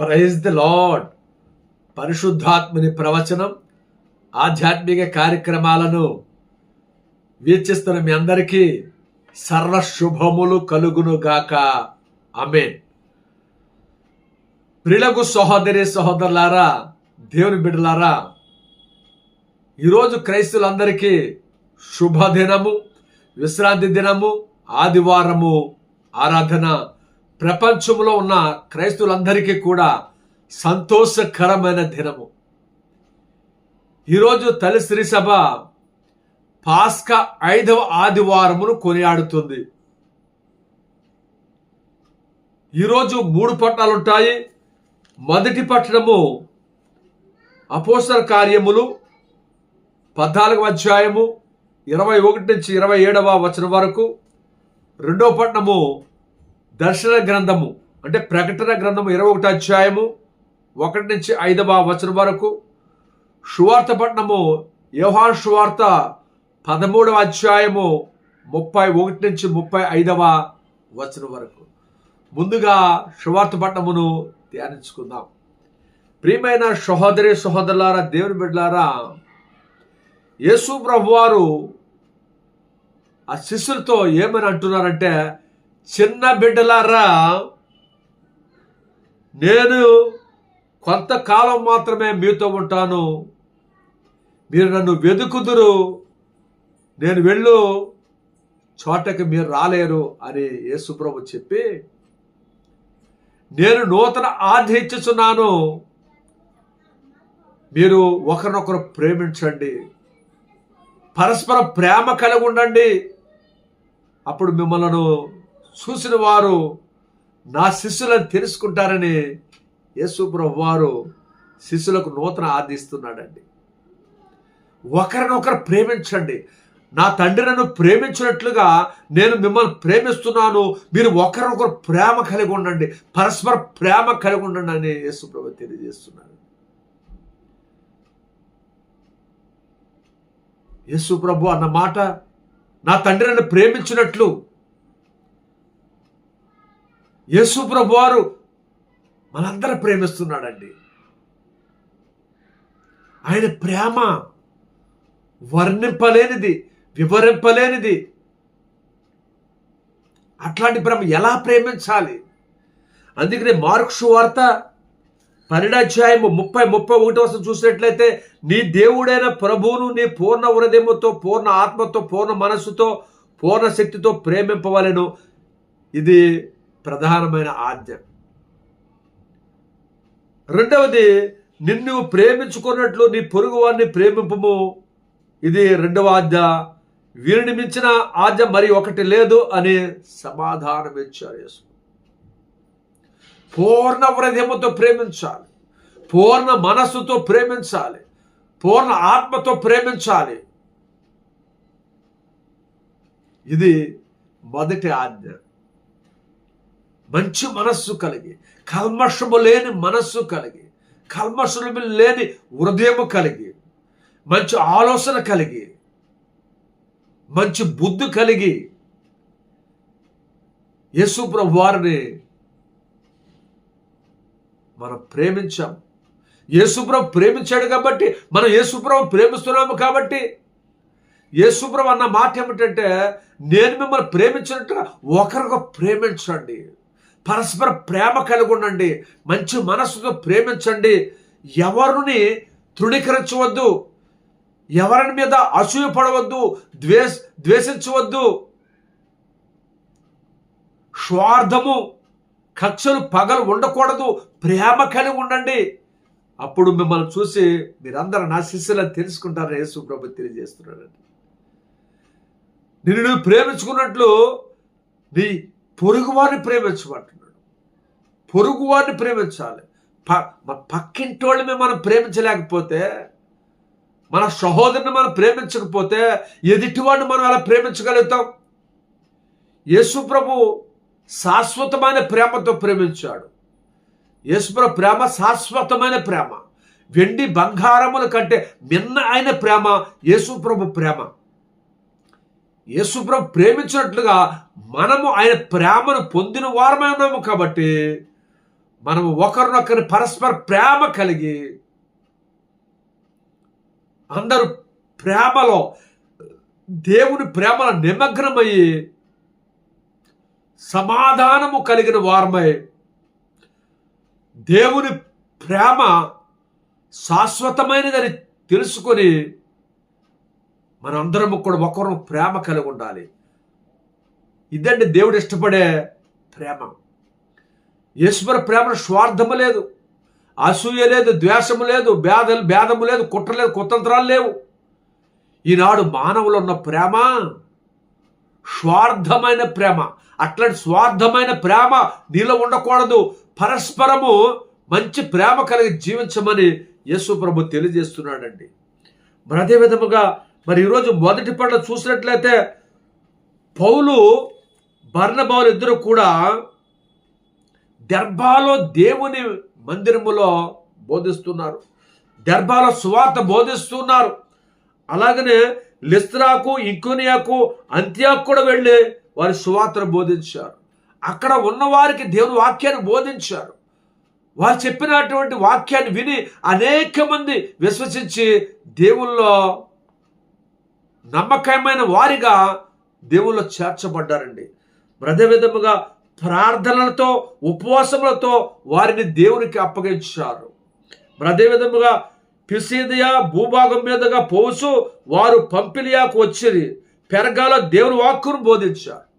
Praise the lord పరిశుద్ధాత్మని ప్రవచనం ఆధ్యాత్మిక కార్యక్రమాలను వీక్షిస్తున్న మీ అందరికీ సర్వశుభములు శుభములు కలుగును గాక. అమేన్ ప్రిలగు సహోదరి సహోదరులారా దేవుని బిడ్డలారా ఈరోజు క్రైస్తులందరికీ శుభదినము విశ్రాంతి దినము ఆదివారము ఆరాధన ప్రపంచంలో ఉన్న క్రైస్తువులందరికీ కూడా సంతోషకరమైన దినము. ఈరోజు తల్లి సభ పాస్క ఐదవ ఆదివారమును కొనియాడుతుంది. ఈరోజు మూడు పట్టణాలు ఉంటాయి మొదటి పట్టణము అపోసర కార్యములు పద్నాలుగవ అధ్యాయము ఇరవై ఒకటి నుంచి ఇరవై ఏడవ వచనం వరకు. రెండో పట్టణము దర్శన గ్రంథము అంటే ప్రకటన గ్రంథము ఇరవై ఒకటి అధ్యాయము ఒకటి నుంచి ఐదవ వచనం వరకు. సువార్త పట్టణము యోహాన్ సువార్త పదమూడవ అధ్యాయము ముప్పై ఒకటి నుంచి ముప్పై ఐదవ వచనం వరకు. ముందుగా సువార్త పట్టణమును ధ్యానించుకుందాం. ప్రియమైన సహోదరి సహోదరులారా దేవుని బిడ్డలారా యేసు ప్రభువారు ఆ శిష్యులతో ఏమని అంటున్నారంటే చిన్న బిడ్డలారా నేను కొంతకాలం మాత్రమే మీతో ఉంటాను. మీరు నన్ను వెతుకుదురు. నేను వెళ్ళు. చోటకి మీరు రాలేరు అని యేసుప్రభు చెప్పి నేను నూతన ఆజ్ఞ ఇచ్చుచున్నాను. మీరు ఒకరినొకరు ప్రేమించండి. పరస్పర ప్రేమ కలిగి ఉండండి. అప్పుడు మిమ్మల్ని చూసిన వారు నా శిష్యులను తెలుసుకుంటారని యేసుప్రభు వారు శిష్యులకు నూతన ఆదిస్తున్నాడండి ఒకరినొకరు ప్రేమించండి. నా తండ్రి నన్ను ప్రేమించినట్లుగా నేను మిమ్మల్ని ప్రేమిస్తున్నాను. మీరు ఒకరినొకరు ప్రేమ కలిగి ఉండండి. పరస్పర ప్రేమ కలిగి ఉండండి అని యేసుప్రభు తెలియజేస్తున్నాడు. యేసుప్రభు అన్న మాట నా తండ్రి నన్ను ప్రేమించినట్లు యేసు ప్రభు వారు మనందరూ ప్రేమిస్తున్నాడండి. ఆయన ప్రేమ వర్ణింపలేనిది వివరింపలేనిది. అట్లాంటి ప్రేమ ఎలా ప్రేమించాలి? అందుకనే మార్క్షు వార్త పరిణాధ్యాయము ముప్పై ముప్పై ఒకటి వస్తు చూసినట్లయితే నీ దేవుడైన ప్రభువును నీ పూర్ణ హృదయముతో పూర్ణ ఆత్మతో పూర్ణ మనస్సుతో పూర్ణ శక్తితో ప్రేమింపవలను. ఇది ప్రధానమైన ఆజ్ఞ. రెండవది నిన్ను ప్రేమించుకున్నట్లు నీ పొరుగు వారిని ప్రేమింపము. ఇది రెండవ ఆజ్ఞ. వీరిని మించిన ఆజ్ఞ మరి ఒకటి లేదు అని సమాధానం ఇచ్చారు యేసు. పూర్ణ హృదయముతో ప్రేమించాలి. పూర్ణ మనస్సుతో ప్రేమించాలి. పూర్ణ ఆత్మతో ప్రేమించాలి. ఇది మొదటి ఆజ్ఞ. మంచి మనస్సు కలిగి కల్మషము లేని మనస్సు కలిగి కల్మషము లేని హృదయము కలిగి మంచి ఆలోచన కలిగి మంచి బుద్ధి కలిగి యేసుప్ర వారిని మనం ప్రేమించాం. యేసుప్రభు ప్రేమించాడు కాబట్టి మనం యేసుప్రభు ప్రేమిస్తున్నాము కాబట్టి యేసుప్రభు అన్న మాట ఏమిటంటే నేను మిమ్మల్ని ప్రేమించినట్టుగా ఒకరిగా ప్రేమించండి. పరస్పర ప్రేమ కలిగి ఉండండి మంచి మనస్సుతో ప్రేమించండి. ఎవరిని తృణీకరించవద్దు ఎవరి మీద అసూయ పడవద్దు ద్వేష ద్వేషించవద్దు. స్వార్థము కక్షలు పగలు ఉండకూడదు ప్రేమ కలిగి ఉండండి. అప్పుడు మిమ్మల్ని చూసి మీరందరూ నా శిష్యులను తెలుసుకుంటారని యేసు ప్రభు తెలియజేస్తున్నాడండి. నిన్ను నువ్వు ప్రేమించుకున్నట్లు నీ పొరుగువారిని ప్రేమించమంటున్నాడు. పొరుగువారిని ప్రేమించాలి. ప పక్కింటి వాళ్ళని మనం ప్రేమించలేకపోతే మన సహోదరుని మనం ప్రేమించకపోతే ఎదుటివాడిని మనం ఎలా ప్రేమించగలుగుతాం? యేసుప్రభు శాశ్వతమైన ప్రేమతో ప్రేమించాడు. యేసుప్రభు ప్రేమ శాశ్వతమైన ప్రేమ. వెండి బంగారముల కంటే మిన్న అయిన ప్రేమ యేసుప్రభు ప్రేమ. యేసుప్రభు ప్రేమించినట్లుగా మనము ఆయన ప్రేమను పొందిన వారమై ఉన్నాము కాబట్టి మనము ఒకరినొకరి పరస్పర ప్రేమ కలిగి అందరూ ప్రేమలో దేవుని ప్రేమలో నిమగ్నమయ్యి సమాధానము కలిగిన వారమై దేవుని ప్రేమ శాశ్వతమైనదని తెలుసుకొని మనందరము కూడా ఒకరు ప్రేమ కలిగి ఉండాలి. ఇదండి దేవుడు ఇష్టపడే ప్రేమ. ఈశ్వర ప్రేమ స్వార్థము లేదు. అసూయ లేదు ద్వేషము లేదు భేదలు భేదము లేదు కుట్ర లేదు కుతంత్రాలు లేవు. ఈనాడు మానవులు ఉన్న ప్రేమ స్వార్థమైన ప్రేమ. అట్లాంటి స్వార్థమైన ప్రేమ నీలో ఉండకూడదు. పరస్పరము మంచి ప్రేమ కలిగి జీవించమని యేసు ప్రభు తెలియజేస్తున్నాడండి. మరి అదే విధముగా మరి ఈరోజు మొదటి పనులు చూసినట్లయితే పౌలు బర్ణబాలు ఇద్దరు కూడా దర్బాలో దేవుని మందిరములో బోధిస్తున్నారు. దర్బాలో సువార్త బోధిస్తున్నారు. అలాగనే లిస్త్రాకు ఇంకునియాకు అంత్యాకు కూడా వెళ్ళి వారి సువార్తను బోధించారు. అక్కడ ఉన్నవారికి దేవుని వాక్యాన్ని బోధించారు. వారు చెప్పినటువంటి వాక్యాన్ని విని అనేక మంది విశ్వసించి దేవుల్లో నమ్మకమైన వారిగా దేవుల్లో చేర్చబడ్డారండి. మరి విధముగా ప్రార్థనలతో ఉపవాసములతో వారిని దేవునికి అప్పగించారు. మరి అదే విధముగా పిసిదియా భూభాగం మీదుగా పోసు వారు పంపిలియాకు వచ్చింది పెరగాల దేవుని వాక్కును బోధించారు.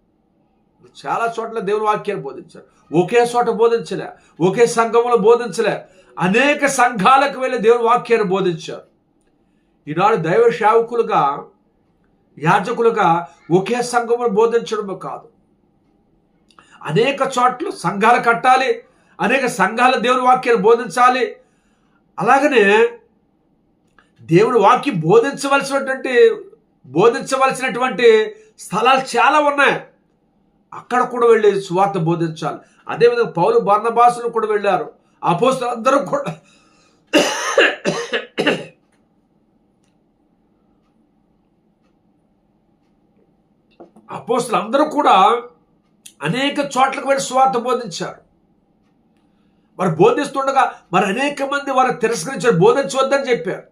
చాలా చోట్ల దేవుని వాక్యాన్ని బోధించారు. ఒకే చోట బోధించలే ఒకే సంఘంలో బోధించలే అనేక సంఘాలకు వెళ్ళి దేవుని వాక్యాన్ని బోధించారు. ఈనాడు దైవ సేవకులుగా యాజకులుగా ఒకే సంఘంలో బోధించడము కాదు. అనేక చోట్ల సంఘాలు కట్టాలి అనేక సంఘాల దేవుని వాక్యాన్ని బోధించాలి. అలాగనే దేవుడి వాక్యం బోధించవలసినటువంటి బోధించవలసినటువంటి స్థలాలు చాలా ఉన్నాయి. అక్కడ కూడా వెళ్ళి సువార్త బోధించాలి. అదేవిధంగా పౌలు బర్ణబాసులు కూడా వెళ్ళారు. అపోస్తులు అందరూ కూడా అపోస్తులు అందరూ కూడా అనేక చోట్లకు వెళ్ళి స్వార్థ బోధించారు మరి బోధిస్తుండగా మరి అనేక మంది వారు తిరస్కరించారు బోధించవద్దని చెప్పారు.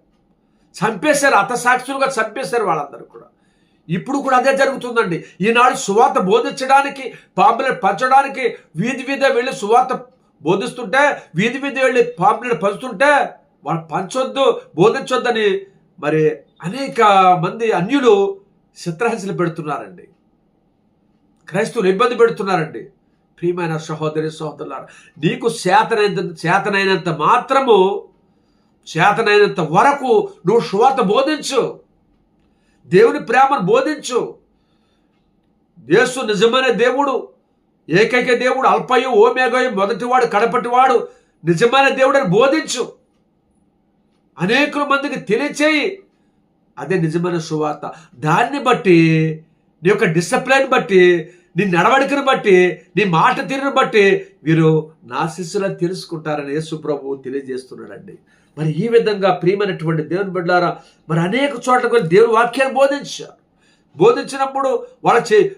చంపేశారు అతసాక్షులుగా చంపేశారు వాళ్ళందరూ కూడా. ఇప్పుడు కూడా అదే జరుగుతుందండి. ఈనాడు సువార్త బోధించడానికి పాంపులెట్ పంచడానికి వీధి వీధి వెళ్ళి సువార్త బోధిస్తుంటే వీధి వీధి వెళ్ళి పాంపులెట్ పంచుతుంటే వాళ్ళు పంచొద్దు బోధించొద్దని మరి అనేక మంది అన్యులు చిత్రహింసలు పెడుతున్నారండి. క్రైస్తవులు ఇబ్బంది పెడుతున్నారండి. ప్రియమైన సహోదరి సహోదరులారు నీకు చేతనైనంత చేతనైనంత మాత్రము చేతనైనంత వరకు నువ్వు సువార్త బోధించు. దేవుని ప్రేమను బోధించు. యేసు నిజమైన దేవుడు ఏకైక దేవుడు అల్పయు ఓమేగయు మొదటివాడు కడపటివాడు నిజమైన దేవుడని బోధించు. అనేకుల మందికి తెలియచేయి. అదే నిజమైన సువార్త. దాన్ని బట్టి నీ యొక్క డిసిప్లైన్ బట్టి నీ నడవడికను బట్టి నీ మాట తీరును బట్టి వీరు నా శిష్యులను తెలుసుకుంటారని యేసుప్రభు తెలియజేస్తున్నాడండి. మరి ఈ విధంగా ప్రియమైనటువంటి దేవుని బిడ్డారా మరి అనేక చోట్ల వెళ్ళి దేవుని వాక్యాన్ని బోధించారు. బోధించినప్పుడు వాళ్ళ చే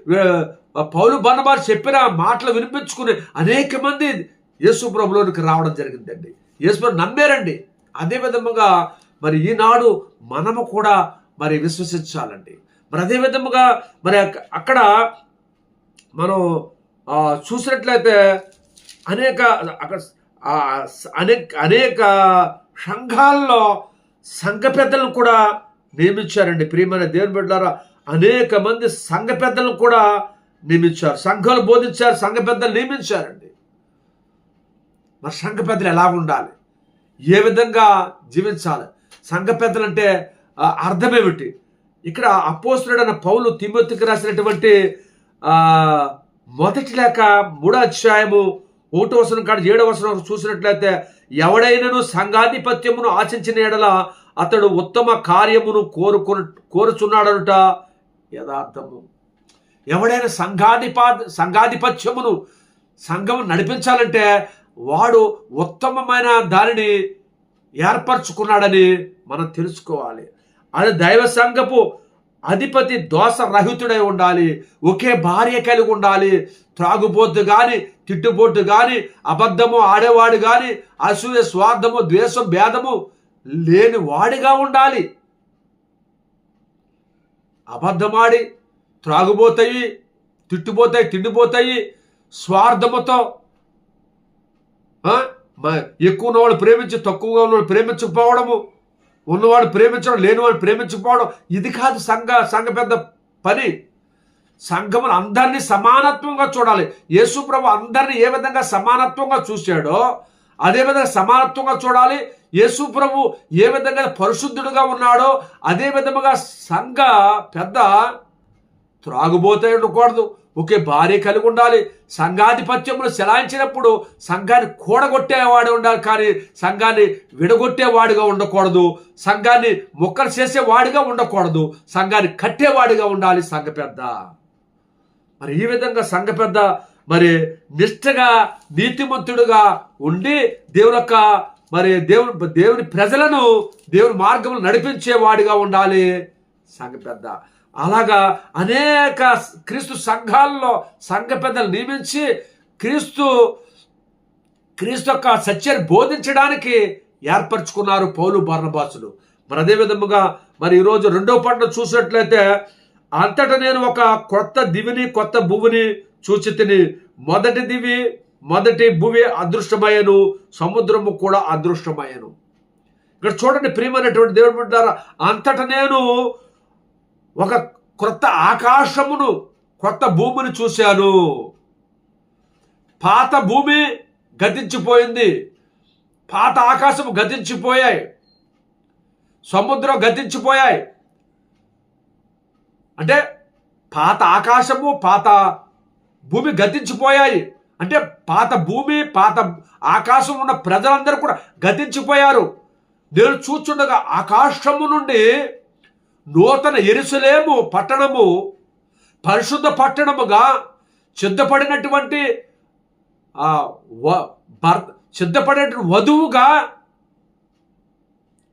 పౌలు బన్నబారు చెప్పిన మాటలు వినిపించుకుని అనేక మంది యేసు ప్రభులోనికి రావడం జరిగిందండి. యేసు నమ్మారండి. అదే విధముగా మరి ఈనాడు మనము కూడా మరి విశ్వసించాలండి. మరి అదే విధముగా మరి అక్కడ మనం చూసినట్లయితే అనేక అక్కడ అనేక అనేక సంఘాల్లో సంఘ పెద్దలను కూడా నియమించారండి. ప్రియమైన దేవుని బిడ్డారా అనేక మంది సంఘ పెద్దలను కూడా నియమించారు. సంఘాలు బోధించారు సంఘ పెద్దలు నియమించారండి. మరి సంఘ పెద్దలు ఎలా ఉండాలి? ఏ విధంగా జీవించాలి? సంఘ పెద్దలు అంటే అర్థమేమిటి ఇక్కడ అపోస్తుడైన పౌలు తిమ్మతికి రాసినటువంటి మొదటి లేక మూడో అధ్యాయము ఒకటో వసనం కాడ ఏడో వసనం చూసినట్లయితే ఎవడైనను సంఘాధిపత్యమును ఆశించిన ఎడల అతడు ఉత్తమ కార్యమును కోరుకుని కోరుచున్నాడనుట యథార్థము. ఎవడైనా సంఘాధిపా సంఘాధిపత్యమును సంఘం నడిపించాలంటే వాడు ఉత్తమమైన దానిని ఏర్పరచుకున్నాడని మనం తెలుసుకోవాలి. అది దైవ సంఘపు అధిపతి దోష రహితుడై ఉండాలి ఒకే భార్య కలిగి ఉండాలి. త్రాగుబోతు కానీ తిట్టుబోతు కానీ అబద్ధము ఆడేవాడు కానీ అసూయ స్వార్థము ద్వేషం భేదము లేని వాడిగా ఉండాలి. అబద్ధమాడి త్రాగుబోతాయి తిట్టుపోతాయి తిండిపోతాయి స్వార్థముతో ఎక్కువ ఉన్నవాళ్ళు ప్రేమించి తక్కువగా ఉన్నవాళ్ళు ప్రేమించకపోవడము ఉన్నవాడు ప్రేమించడం లేనివాడు ప్రేమించకపోవడం ఇది కాదు సంఘ సంఘ పెద్ద పని. సంఘమును అందరినీ సమానత్వంగా చూడాలి. యేసు ప్రభు అందరినీ ఏ విధంగా సమానత్వంగా చూశాడో అదే విధంగా సమానత్వంగా చూడాలి. యేసు ప్రభు ఏ విధంగా పరిశుద్ధుడుగా ఉన్నాడో అదే విధముగా సంఘ పెద్ద త్రాగుబోతే ఉండకూడదు. ఒకే భార్య కలిగి ఉండాలి. సంఘాధిపత్యములు చెలాయించినప్పుడు సంఘాన్ని కూడగొట్టేవాడు ఉండాలి కానీ సంఘాన్ని విడగొట్టేవాడిగా ఉండకూడదు. సంఘాన్ని ముక్కలు చేసేవాడిగా ఉండకూడదు. సంఘాన్ని కట్టేవాడిగా ఉండాలి సంఘ పెద్ద. మరి ఈ విధంగా సంఘ పెద్ద మరి నిష్ఠగా నీతిమంతుడుగా ఉండి దేవుని యొక్క మరి దేవుని దేవుని ప్రజలను దేవుని మార్గంలో నడిపించేవాడిగా ఉండాలి సంఘ పెద్ద. అలాగా అనేక క్రీస్తు సంఘాల్లో సంఘ పెద్దలు నియమించి క్రీస్తు క్రీస్తు యొక్క సత్యాన్ని బోధించడానికి ఏర్పరచుకున్నారు పౌలు బర్ణబాసులు మరి అదే విధముగా మరి ఈరోజు రెండో పంట చూసినట్లయితే అంతటా నేను ఒక కొత్త దివిని కొత్త భూమిని చూచి తిని మొదటి దివి మొదటి భూమి అదృష్టమయ్యను సముద్రము కూడా అదృష్టమయ్యను. ఇక్కడ చూడండి ప్రియమైనటువంటి దేవుడు బిడ్డలారా, అంతటా నేను ఒక క్రొత్త ఆకాశమును కొత్త భూమిని చూశాను. పాత భూమి గతించిపోయింది. పాత ఆకాశము గతించిపోయాయి. సముద్రం గతించిపోయాయి. అంటే పాత ఆకాశము పాత భూమి గతించిపోయాయి. అంటే పాత భూమి పాత ఆకాశం ఉన్న ప్రజలందరూ కూడా గతించిపోయారు. నేను చూచుండగా ఆకాశము నుండి నూతన ఎరుసలేము పట్టణము పరిశుద్ధ పట్టణముగా సిద్ధపడినటువంటి ఆ వ- వధువుగా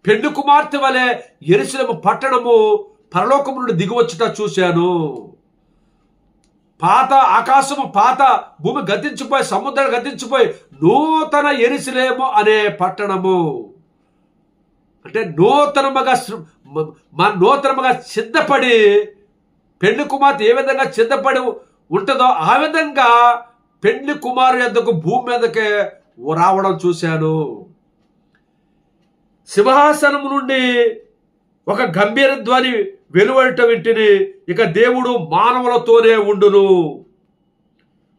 పెండు కుమార్తె వలె ఎరుసలేము పట్టణము పరలోకం నుండి దిగువచ్చుట చూశాను. పాత ఆకాశము పాత భూమి గతించిపోయి సముద్రం గతించిపోయి నూతన ఎరుసలేము అనే పట్టణము. అంటే నూతనముగా మన నూతనముగా సిద్ధపడి పెళ్ళి కుమార్తె ఏ విధంగా సిద్ధపడి ఉంటుందో ఆ విధంగా పెళ్ళి కుమారు యొద్దకు భూమి మీదకే రావడం చూశాను. సింహాసనం నుండి ఒక గంభీర ధ్వని వెలువడట వింటిని ఇక దేవుడు మానవులతోనే ఉండును.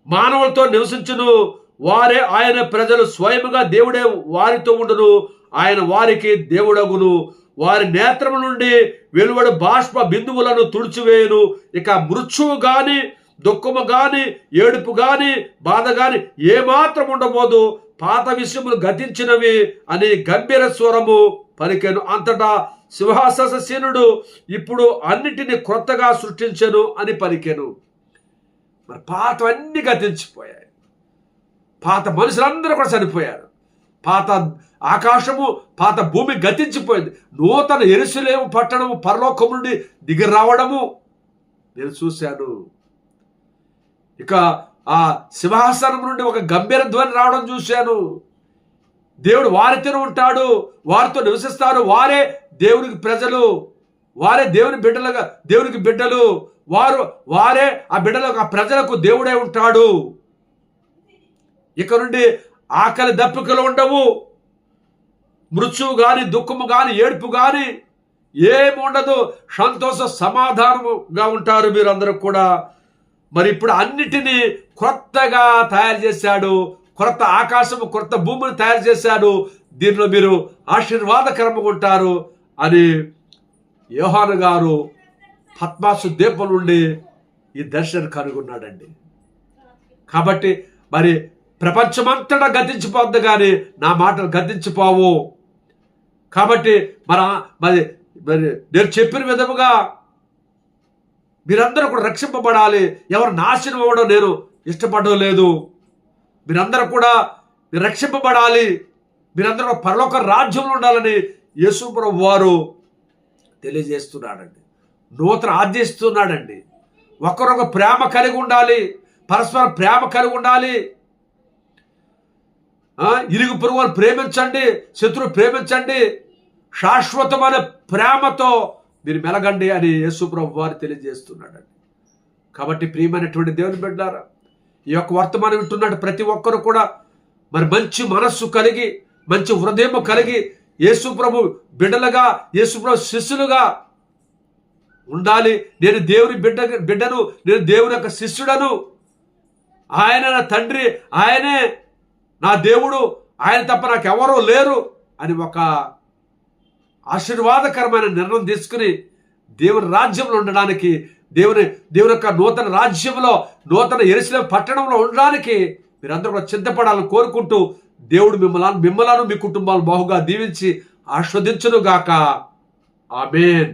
మానవులతో నివసించును వారే ఆయన ప్రజలు స్వయముగా దేవుడే వారితో ఉండును ఆయన వారికి దేవుడగును. వారి నేత్రము నుండి వెలువడు బాష్ప బిందువులను తుడిచివేయును. ఇక మృత్యువు గాని దుఃఖము గాని ఏడుపు గాని బాధ గాని ఏమాత్రం ఉండబోదు. పాత విషయములు గతించినవి అని గంభీర స్వరము పలికెను. అంతటా సింహాసనసీనుడు ఇప్పుడు అన్నిటిని క్రొత్తగా సృష్టించెను అని పలికెను. మరి పాతవన్నీ గతించిపోయాయి. పాత మనుషులందరూ కూడా చనిపోయారు. పాత ఆకాశము పాత భూమి గతించిపోయింది. నూతన ఎరుసలేము పట్టణము పరలోకము నుండి దిగి రావడము నేను చూశాను. ఇక ఆ సింహాసనం నుండి ఒక గంభీర ధ్వని రావడం చూశాను. దేవుడు వారితో ఉంటాడు. వారితో నివసిస్తారు. వారే దేవునికి ప్రజలు. వారే దేవుని బిడ్డలుగా దేవునికి బిడ్డలు. వారు వారే ఆ బిడ్డలకు ఆ ప్రజలకు దేవుడే ఉంటాడు. ఇక నుండి ఆకలి దప్పికలు ఉండవు. మృత్యువు గాని దుఃఖము గాని ఏడుపు గాని ఏమి ఉండదు. సంతోష సమాధానముగా ఉంటారు మీరందరూ కూడా. మరి ఇప్పుడు అన్నిటినీ కొత్తగా తయారు చేశాడు. కొత్త ఆకాశము కొత్త భూమిని తయారు చేశాడు. దీనిలో మీరు ఆశీర్వాదకరంగా ఉంటారు అని యోహాను గారు పద్మాసు దీపం నుండి ఈ దర్శనం కనుగొన్నాడండి. కాబట్టి మరి ప్రపంచమంతటా గతించిపోద్ది కానీ నా మాటలు గతించిపోవు కాబట్టి మన మరి మరి నేను చెప్పిన విధముగా మీరందరూ కూడా రక్షింపబడాలి. ఎవరు నాశనం అవ్వడం నేను ఇష్టపడడం లేదు మీరందరూ కూడా రక్షింపబడాలి. మీరందరూ కూడా పరలోక రాజ్యంలో ఉండాలని యేసుప్రభు వారు తెలియజేస్తున్నాడండి. నూతన ఆదేశిస్తున్నాడండి ఒకరొక ప్రేమ కలిగి ఉండాలి. పరస్పర ప్రేమ కలిగి ఉండాలి. ఇరుగు పొరుగును ప్రేమించండి శత్రువు ప్రేమించండి. శాశ్వతమైన ప్రేమతో మీరు మెలగండి అని యేసుప్రభు వారు తెలియజేస్తున్నాడండి. కాబట్టి ప్రియమైనటువంటి దేవుని బిడ్డారా ఈ యొక్క వర్తమానం వింటున్నాడు ప్రతి ఒక్కరు కూడా మరి మంచి మనస్సు కలిగి మంచి హృదయం కలిగి యేసుప్రభు బిడ్డలుగా యేసుప్రభు శిష్యులుగా ఉండాలి. నేను దేవుని బిడ్డ బిడ్డను నేను దేవుని యొక్క శిష్యుడను. ఆయన తండ్రి ఆయనే నా దేవుడు ఆయన తప్ప నాకు ఎవరూ లేరు అని ఒక ఆశీర్వాదకరమైన నిర్ణయం తీసుకుని దేవుని రాజ్యంలో ఉండడానికి దేవుని దేవుని యొక్క నూతన రాజ్యంలో నూతన ఎరిసిన పట్టణంలో ఉండడానికి మీరందరూ కూడా సిద్ధపడాలని కోరుకుంటూ దేవుడు మిమ్మల్ని మిమ్మలను మీ కుటుంబాలు బాహుగా దీవించి ఆస్వాదించును గాక ఆమెన్.